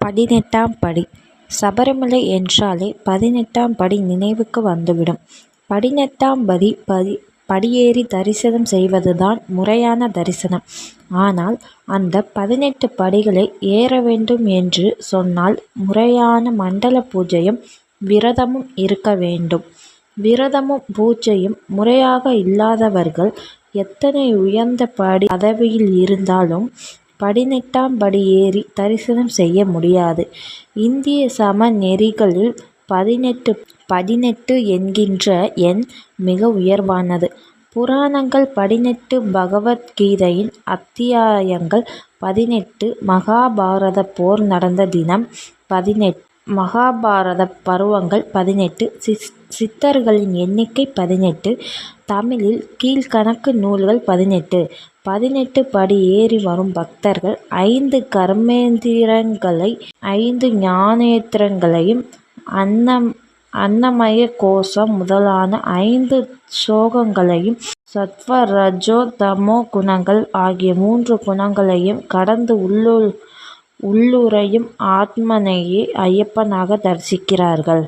பதினெட்டாம் படி சபரிமலை என்றாலே பதினெட்டாம் படி நினைவுக்கு வந்துவிடும். பதினெட்டாம் படி படியேறி தரிசனம் செய்வதுதான் முறையான தரிசனம். ஆனால் அந்த பதினெட்டு படிகளை ஏற வேண்டும் என்று சொன்னால் முறையான மண்டல பூஜையும் விரதமும் இருக்க வேண்டும். விரதமும் பூஜையும் முறையாக இல்லாதவர்கள் எத்தனை உயர்ந்த படி பதவியில் இருந்தாலும் பதினெட்டாம் படி ஏறி தரிசனம் செய்ய முடியாது. இந்திய சம நெறிகளில் பதினெட்டு பதினெட்டு என்கின்ற எண் மிக உயர்வானது. புராணங்கள் பதினெட்டு பகவத் கீதையின் அத்தியாயங்கள் பதினெட்டு மகாபாரத போர் நடந்த தினம் பதினெட்டு மகாபாரத பருவங்கள் பதினெட்டு சித்தர்களின் எண்ணிக்கை பதினெட்டு தமிழில் கீழ்க்கணக்கு நூல்கள் பதினெட்டு. பதினெட்டு படி ஏறி வரும் பக்தர்கள் ஐந்து கர்மேந்திரங்களை ஐந்து ஞானேத்திரங்களையும் அன்ன அன்னமய கோஷம் முதலான ஐந்து சோகங்களையும் சத்வ ரஜோ தமோ குணங்கள் ஆகிய மூன்று குணங்களையும் கடந்து உள்ளுறையும் ஆத்மனையே ஐயப்பனாக தரிசிக்கிறார்கள்.